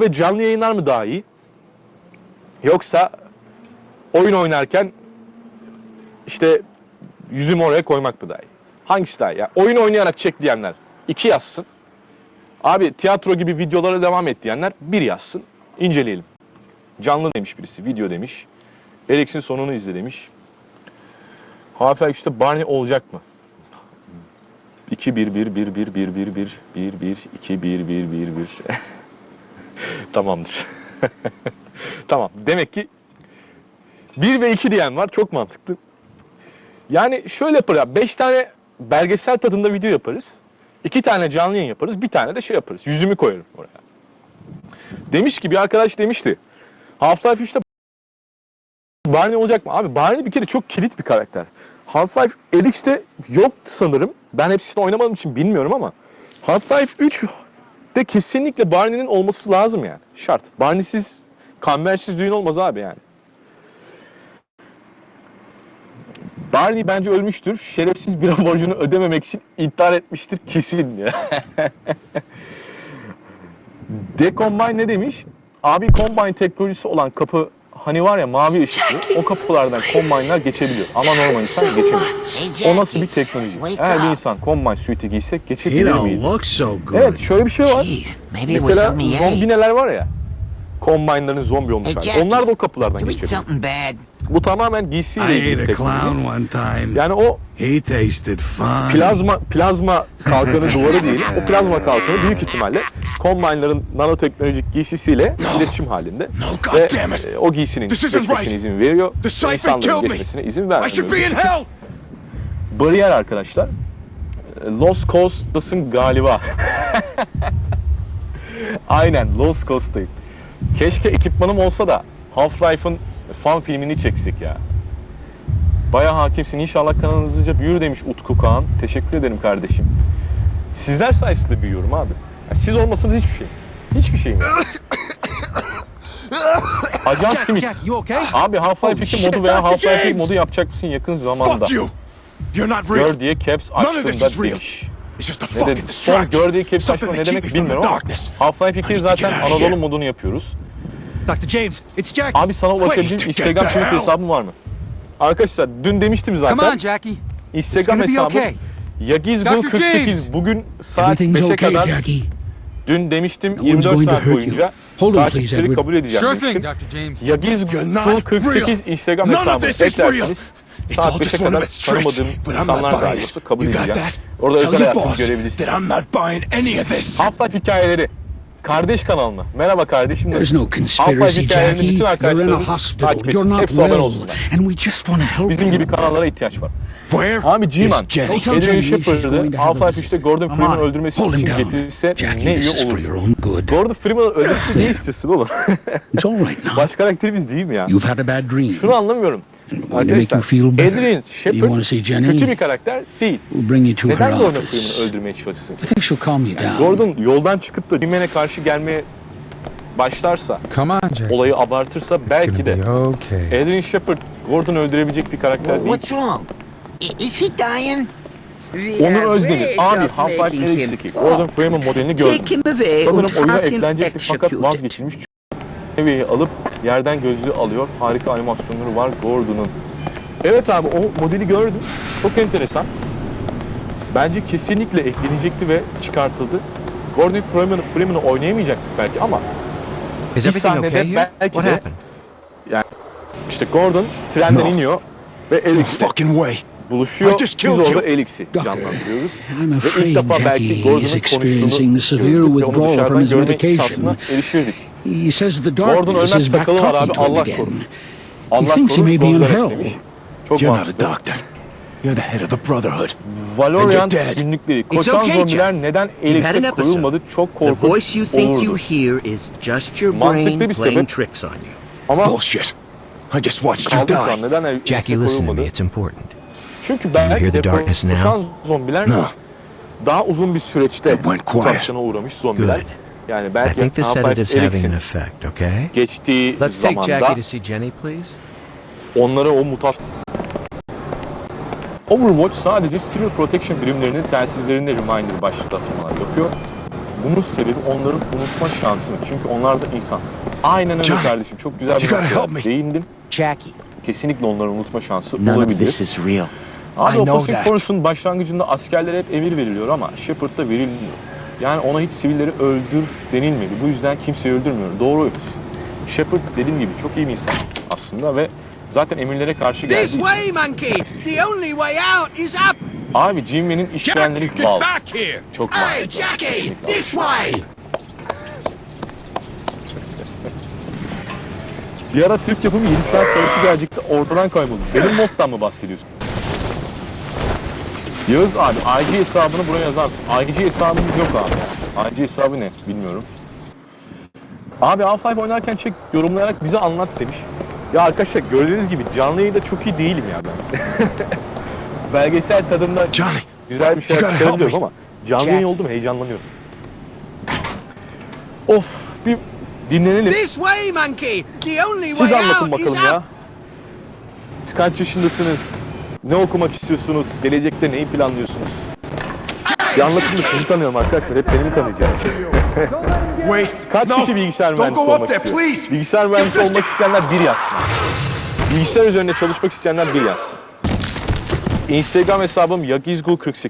ve canlı yayınlar mı daha iyi? Yoksa oyun oynarken işte yüzümü oraya koymak mı daha iyi? Hangisi daha iyi? Yani oyun oynayarak çek diyenler iki yazsın. Abi tiyatro gibi videolara devam et diyenler bir yazsın. İnceleyelim. Canlı demiş birisi, video demiş. Alex'in sonunu izle demiş. Half-Life işte Barney olacak mı? 2 1 1 1 1 1 1 1 1 1 2 1 1 1 1 Tamamdır. tamam. Demek ki 1 ve 2 diyen var. Çok mantıklı. Yani şöyle yapar ya. 5 tane belgesel tadında video yaparız. 2 tane canlı yayın yaparız. Bir tane de şey yaparız. Yüzümü koyarım oraya. Demiş ki bir arkadaş demişti. Half-Life 3'te Barney olacak mı? Abi Barney bir kere çok kilit bir karakter. Half-Life Alyx'te yok sanırım. Ben hepsini oynamadığım için bilmiyorum ama Half-Life 3'te kesinlikle Barney'nin olması lazım yani. Şart. Barney'siz, kambersiz düğün olmaz abi yani. Barney bence ölmüştür. Şerefsiz bir borcunu ödememek için intihar etmiştir kesin diye. Decombine ne demiş? Abi Combine teknolojisi olan kapı hani var ya mavi ışıklı o kapılardan Combine'lar geçebiliyor. Ama normal insan geçemiyor. O nasıl bir teknoloji? Eğer bir insan Combine suite'i giyse geçebilir miydi? Evet şöyle bir şey var. Mesela something you zombi ate. neler var ya. Combine'ların zombi olmuş Hey, hali. Jackie, Onlar da o kapılardan geçebiliyor. Bu tamamen giysiyle ilgili ate bir a clown teknoloji. one time. Yani o He tasted fine. plazma plazma kalkanı duvarı değil. O plazma kalkanı büyük ihtimalle Combine'ların nanoteknolojik giysisiyle iletişim halinde. No, Ve e, o giysinin geçmesine izin veriyor. İnsanların geçmesine izin vermiyor. Bariyer arkadaşlar. Lost Coast'tasın galiba. Aynen Lost Coast'tayım. Keşke ekipmanım olsa da Half-Life'ın fan filmini çeksek ya. Baya hakimsin. İnşallah hızlıca büyür demiş Utku Kaan. Teşekkür ederim kardeşim. Sizler sayesinde büyüyorum abi. Ya siz olmasanız hiçbir şey. Hiçbir şeyim yok. Ajan Smith. you okay? Abi Half-Life 2 shit, modu veya. Half-Life 1 James! modu yapacak mısın yakın zamanda? Fuck you. You're not real. Gör diye caps None of açtım this da is real. demiş. Ne dedi? Son gör diye caps açma ne demek bilmiyorum ama. Half-Life I 2 need to zaten Anadolu modunu yapıyoruz. Dr. James, it's Jackie. Abi sana ulaşabileceğim Wait, Instagram Twitter hesabın var mı? Arkadaşlar dün demiştim Come on, zaten. Jackie. It's Instagram gonna be hesabı okay. Yagizgul Dr. 48 James. bugün saat Everything's 5'e okay, kadar Jackie. dün demiştim one's 24 going to saat hurt boyunca you. Hold on, please, takipçileri Edward. kabul edeceğim Sure thing, demiştim. Dr. James. Yagizgul not 48 real. Instagram None of hesabı this is real. eklerseniz saat all 5'e just one kadar tanımadığım but I'm insanlar it. kabul You got edeceğim. that? Orada Tell özel hayatımı görebilirsiniz. that I'm not buying any of this. Half-Life hikayeleri. Kardeş kanal mı? Merhaba kardeşim. There's no conspiracy, Jackie. You're in a hospital. You're not well. And we just want to help Bizim gibi kanallara ihtiyaç var. Where Abi G-Man, Adrian Shepard'ı Half-Life a- 3'te Gordon Freeman'ı öldürmesi için getirirse ne iyi olur. Gordon Freeman'ı öldürsün ne istiyorsun oğlum? It's all right now. Baş karakterimiz değil mi ya? You've had a bad dream. Şunu anlamıyorum. Better? Adrian Shepard kötü bir karakter değil. We'll bring you to her Neden Gordon. Freeman'ı öldürmeye çalışsın? I think she'll calm you down. Gordon yoldan çıkıp da Jimen'e karşı gelmeye başlarsa, Come on, Jack. olayı abartırsa It's belki gonna de be okay. Adrian Shepard Gordon'u öldürebilecek bir karakter Well, değil. what's wrong? I- Is he dying? Onur Özdemir, abi Half-Life Alyx'teki Gordon Freeman modelini gördüm. Sanırım oyuna eklenecekti fakat vazgeçilmiş. Seviyeyi alıp yerden gözlüğü alıyor. Harika animasyonları var Gordon'un. Evet abi o modeli gördüm. Çok enteresan. Bence kesinlikle eklenecekti ve çıkartıldı. Gordon Freeman'ı Freeman'ı oynayamayacaktık belki ama Is bir everything sahnede okay here? belki What de happened? işte Gordon trenden No. iniyor ve No Elix'le fucking way. buluşuyor. I just Biz killed orada you. Elix'i Doctor, canlandırıyoruz. I'm Ve afraid ilk defa belki Jackie is Gordon'un experiencing konuştuğunu severe gördük ve onu withdrawal from dışarıdan his görme medication. şansına erişirdik. He says the Gordon darkness ölmez is back sakalı var talking abi to him Allah again. korusun. Allah thinks he korusun may be in hell. demiş. Çok You're not a mantıklı. doctor. You're the head of the Brotherhood. Valorant you're dead. günlükleri. Koşan okay, zombiler neden had an Elix'e episode. koyulmadı çok The voice korkunç you think you hear is just your brain playing tricks on you. Ama Bullshit. I just watched you die. neden Jackie, listen to me. It's important. Çünkü belki hear the de darkness now? koşan zombiler No. daha uzun bir süreçte It went quiet. mutasyona uğramış zombiler. Good. Yani I belki think the sedative's having an effect, okay? geçtiği Let's take Jackie to see Jenny, please. onlara o mutasyon Overwatch sadece Civil Protection birimlerinin telsizlerinde reminder başlıklı atamalar yapıyor. Bunun sebebi onların unutma şansı mı? Çünkü onlar da insan. Aynen öyle Johnny, kardeşim. Çok güzel bir noktaya değindim. Jackie, Kesinlikle onların unutma şansı none of olabilir. this is real. Abi I know Operation. Chorus'un başlangıcında askerlere hep emir veriliyor ama Shepard'da verilmiyor. Yani ona hiç sivilleri öldür denilmedi. Bu yüzden kimseyi öldürmüyor. Doğru Shepard dediğim gibi çok iyi bir insan aslında ve zaten emirlere karşı geldiği This way, monkey! The only way out is up! Abi Jimmy'nin işverenleri bal. Çok Hey, mantıklı. Jackie! This way! Bir ara Türk yapımı 7 saat savaşı gelecekti ortadan kayboldu. Benim moddan mı bahsediyorsun? Yağız abi IG hesabını buraya yazar mısın? IG hesabım yok abi. IG hesabı ne? Bilmiyorum. Abi Half-Life oynarken çek yorumlayarak bize anlat demiş. Ya arkadaşlar gördüğünüz gibi canlı yayında çok iyi değilim ya ben. Belgesel tadında Johnny, güzel bir şeyler çıkarabiliyorum ama canlı yayın oldu mu heyecanlanıyorum. Of bir dinlenelim. This way, monkey! The only Siz way anlatın out is bakalım ya. Siz kaç yaşındasınız? Ne okumak istiyorsunuz? Gelecekte neyi planlıyorsunuz? Bir anlatın da sizi tanıyalım arkadaşlar. Hep beni mi tanıyacağız? Kaç no, kişi bilgisayar mühendisi olmak there, istiyor? please. Bilgisayar mühendisi olmak isteyenler bir yazsın. Bilgisayar üzerinde çalışmak isteyenler bir yazsın. Instagram hesabım yagizgul48.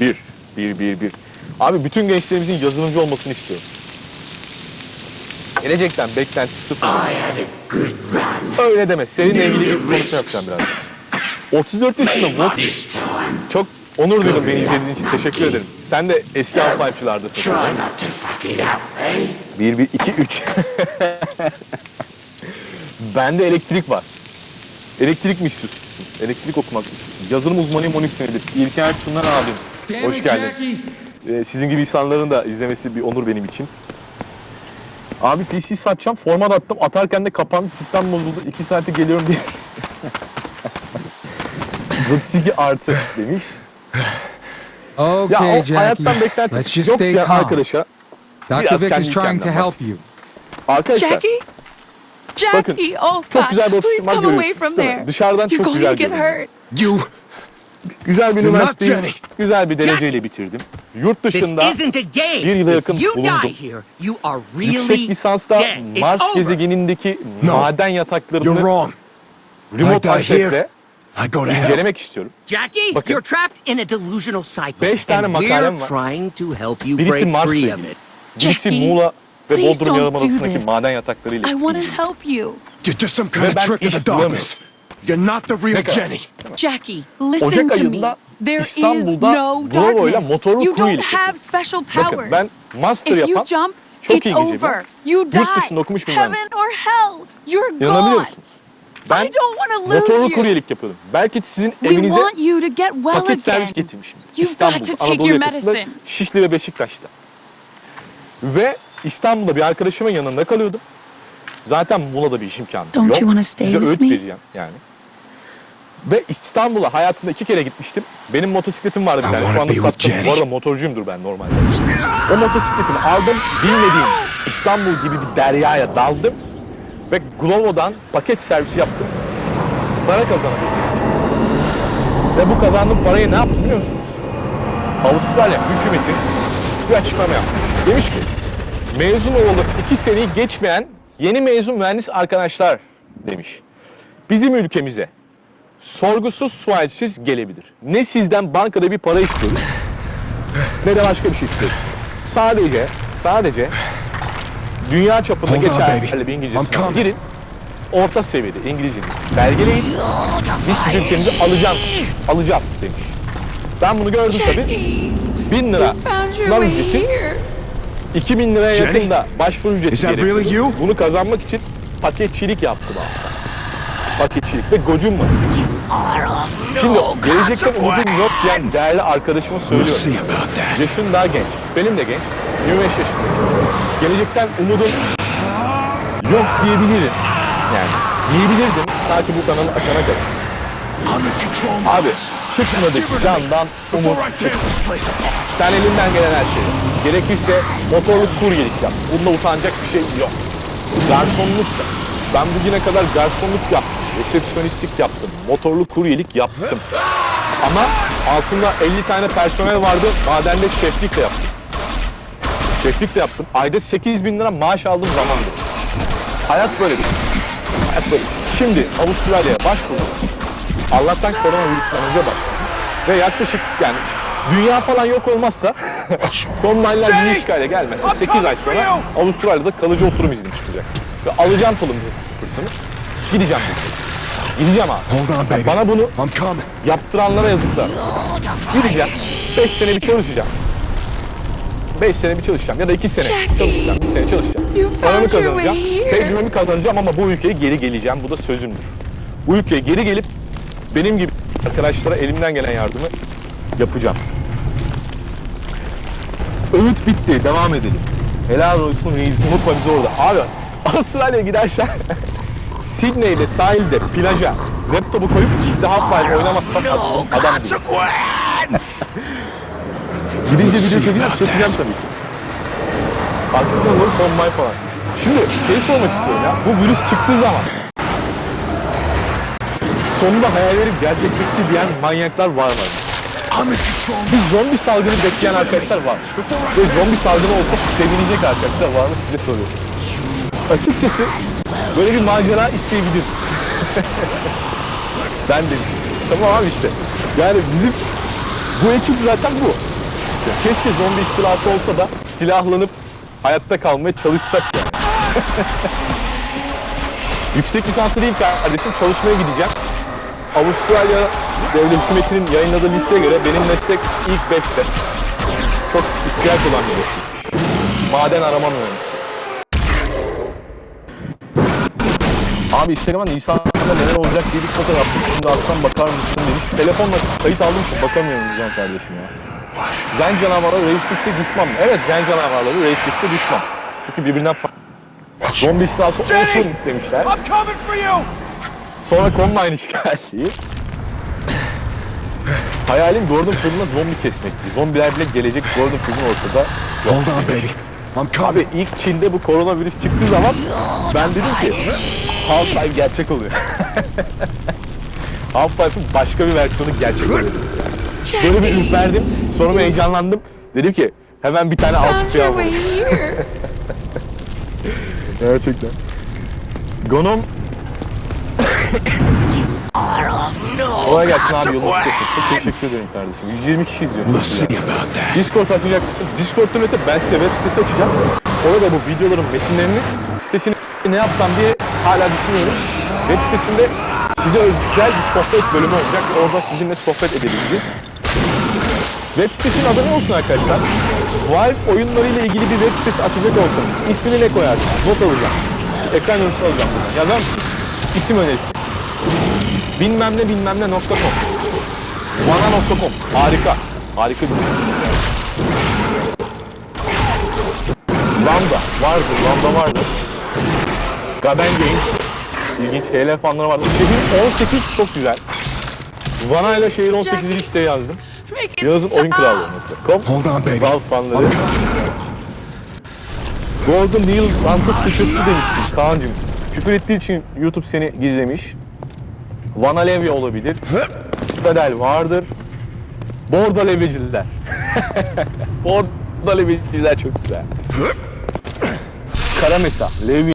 Bir. Bir, bir, bir. Abi bütün gençlerimizin yazılımcı olmasını istiyorum. Gelecekten beklenti sıfır. Öyle deme. Seninle ilgili bir konuşma yapacağım biraz. 34 yaşında Volt. Çok onur duydum beni izlediğin için. Teşekkür ederim. Sen de eski Half-Life'çılardasın. sanırım. Bir, bir, iki, üç. Bende elektrik var. Elektrik mi istiyorsun? Elektrik okumak istiyorsun? Yazılım uzmanıyım 12 senedir. İlker Çınar abim. Hoş geldin. Ee, sizin gibi insanların da izlemesi bir onur benim için. Abi PC satacağım, format attım. Atarken de kapandı, sistem bozuldu. 2 saate geliyorum diye. 32 artı demiş. Ya Okay, o Jackie. hayattan Let's just yok stay ya calm. arkadaşa. Dr. Biraz Vic is trying to help you. Arkadaşlar Jackie? Jackie, oh çok God, güzel bir please otistik var come away görüyorsunuz, from değil mi? there. Dışarıdan You're çok going güzel to get görünüyor. hurt. You, Güzel bir You're not üniversiteyi Jenny. güzel bir dereceyle bitirdim. Yurt This dışında isn't a game! bir yıla yakın you bulundum. die here, you are yüksek really lisansta dead. It's Mars over. gezegenindeki No. maden you're yataklarını wrong. remote I die here. I go to hell. incelemek istiyorum. Jackie, Bakın. you're trapped in a delusional cycle. Beş tane and makalem we're var. trying to help you Birisi break Mars'la free of it. Birisi Jackie, Muğla ve please Bodrum don't Yarımadası'ndaki do this. maden yataklarıyla I want to help you. You're just some kind Ve of ben trick of iş the darkness. You're not the real Pekala. Jenny. Jackie, listen Ocak to me. ayında There is İstanbul'da no Bravo ile darkness. motorlu You kuryelik don't have special Bakın powers. ben master If you yapan jump, çok it's İngilizce over. You yurt die. okumuş bir Heaven or hell. You're İnanabiliyor gone. musunuz? Ben I don't want to lose motorlu you. kuryelik yapıyordum. Belki sizin We evinize want you to get well paket servis getirmişim. You've İstanbul, got to take Anadolu your yakasında, medicine. Şişli ve Beşiktaş'ta. Ve İstanbul'da bir arkadaşımın yanında kalıyordum. Zaten Muğla'da bir iş imkanı Don't yok. you wanna stay Size with öğüt me? vereceğim yani. Ve İstanbul'a hayatımda iki kere gitmiştim. Benim motosikletim vardı bir I tane. Şu wanna anda be with sattım. Jenny. Bu arada motorcuyumdur ben normalde. O motosikletimi aldım. Bilmediğim İstanbul gibi bir deryaya daldım. Ve Glovo'dan paket servisi yaptım. Para kazanabildim. Ve bu kazandığım parayı ne yaptım biliyor musunuz? Avustralya hükümeti bir açıklama yapmış. Demiş ki mezun olup iki seneyi geçmeyen yeni mezun mühendis arkadaşlar demiş. Bizim ülkemize sorgusuz sualsiz gelebilir. Ne sizden bankada bir para istiyoruz ne de başka bir şey istiyoruz. Sadece sadece dünya çapında geçerli bir İngilizce I'm sınavına coming. girin. Orta seviyede İngilizcenizi belgeleyin. Biz sizin ülkemizi alacağız, alacağız demiş. Ben bunu gördüm tabii. 1000 lira sınav ücreti, here. 2000 liraya Jenny, yakın da başvuru ücreti really? Bunu kazanmak için paketçilik yaptım hatta. Paketçilik ve gocum var. Şimdi gelecekten umudum yok diyen değerli arkadaşıma söylüyorum. Yaşın daha genç. Benim de genç. 25 yaşındayım. Gelecekten umudum yok diyebilirim. Yani diyebilirdim ta ki bu kanalı açana kadar. Abi çıkmadık candan umut. Sen elinden gelen her şeyi. Gerekirse motorlu kuryelik yap. Bunda utanacak bir şey yok. Garsonluk da. Ben bugüne kadar garsonluk yaptım. Resepsiyonistlik yaptım. Motorlu kuryelik yaptım. Ama altında 50 tane personel vardı. Madende şeflik de yaptım. Şeflik de yaptım. Ayda 8 bin lira maaş aldığım zamandı. Hayat böyle bir şey. Hayat böyle bir şey. Şimdi Avustralya'ya başvurdum. Allah'tan koronavirüsten önce başladım. Ve yaklaşık yani dünya falan yok olmazsa Combin'ler bir işgale gelmezse 8 ay sonra Avustralya'da kalıcı oturum iznim çıkacak. Ve alacağım kolumu fırtını. Gideceğim bu. Gideceğim abi. Hold on, baby. Bana bunu I'm coming. yaptıranlara yazıklar. Gideceğim. 5 sene bir çalışacağım. 5 sene bir çalışacağım ya da 2 sene Jackie. çalışacağım. 1 sene çalışacağım. Paramı kazanacağım. Tecrübemi kazanacağım ama bu ülkeye geri geleceğim. Bu da sözümdür. Bu ülkeye geri gelip benim gibi arkadaşlara elimden gelen yardımı yapacağım. Öğüt bitti. Devam edelim. Helal olsun reis. Unutma bizi orada. Abi Avustralya'ya gidersen Sydney'de sahilde plaja laptopu koyup işte Half-Life oynamazsak adam gibi. Gidince video çekeceğim, çekeceğim tabii ki. Aksiyon olur, kombay falan. Şimdi şey sormak istiyorum ya, bu virüs çıktığı zaman sonunda hayallerim gerçekleşti diyen manyaklar var mı? Bir zombi salgını bekleyen arkadaşlar var. Ve zombi salgını olsa sevinecek arkadaşlar var mı size soruyorum. Açıkçası böyle bir macera isteyebilirim. ben de. Tamam abi işte. Yani bizim bu ekip zaten bu. Keşke zombi istilası olsa da silahlanıp hayatta kalmaya çalışsak yani. Yüksek lisansı değil kardeşim çalışmaya gideceğim. Avustralya devlet hükümetinin yayınladığı listeye göre benim meslek ilk 5'te. Çok ihtiyaç olan bir meslekmiş. Maden arama mühendisi. Abi Instagram'a Nisan'da neler olacak diye bir foto yaptım. Şimdi atsam bakar mısın demiş. Telefonla kayıt aldım için bakamıyorum güzel kardeşim ya. Zen canavarları Race 6'e düşman mı? Evet Zen canavarları Race 6'e düşman. Çünkü birbirinden farklı. Zombi istilası olsun demişler. I'm coming for you. Sonra Combine işgali. Hayalim Gordon Freeman'a zombi kesmekti. Zombiler bile gelecek Gordon Freeman ortada. Hold on, baby. I'm coming. Abi ilk Çin'de bu koronavirüs çıktığı zaman ben dedim ki Half-Life gerçek oluyor. Half-Life'ın başka bir versiyonu gerçek oluyor. Böyle bir ürperdim. Sonra bir heyecanlandım. Dedim ki hemen bir tane alt found tüfeği your almalıyım. way here. Gerçekten. Gonom Kolay gelsin abi yolun tutuyorsun. Çok teşekkür ederim kardeşim. 120 kişi izliyor. Discord açacak mısın? Discord'dan öte ben size web sitesi açacağım. Orada bu videoların metinlerini sitesini ne yapsam diye hala düşünüyorum. Web sitesinde size özel bir sohbet bölümü olacak. Orada sizinle sohbet edebileceğiz. Web sitesinin adı ne olsun arkadaşlar? Valve oyunlarıyla ilgili bir web sitesi açacak olsanız ismini ne koyarsın? Not alacağım. Ekran görüntüsü alacağım. buradan. Yazar mısın? İsim önerisi. Bilmem ne bilmem ne nokta com. Vana.com. Harika. Harika bir şey. Lambda vardır, Lambda vardır. Gaben Games. İlginç HL fanları vardır. Şehir 18 çok güzel. Vana ile şehir 18'i listeye yazdım. Make it Yağız'ın oyun on, baby. Valve fanları. Gordon Neil Rant'ı sıçırttı demişsin Kaan'cığım. Küfür ettiği için YouTube seni gizlemiş. Van Alevya olabilir. Stadel vardır. Borda Leveciler. Borda Leveciler çok güzel. Karamesa, Levi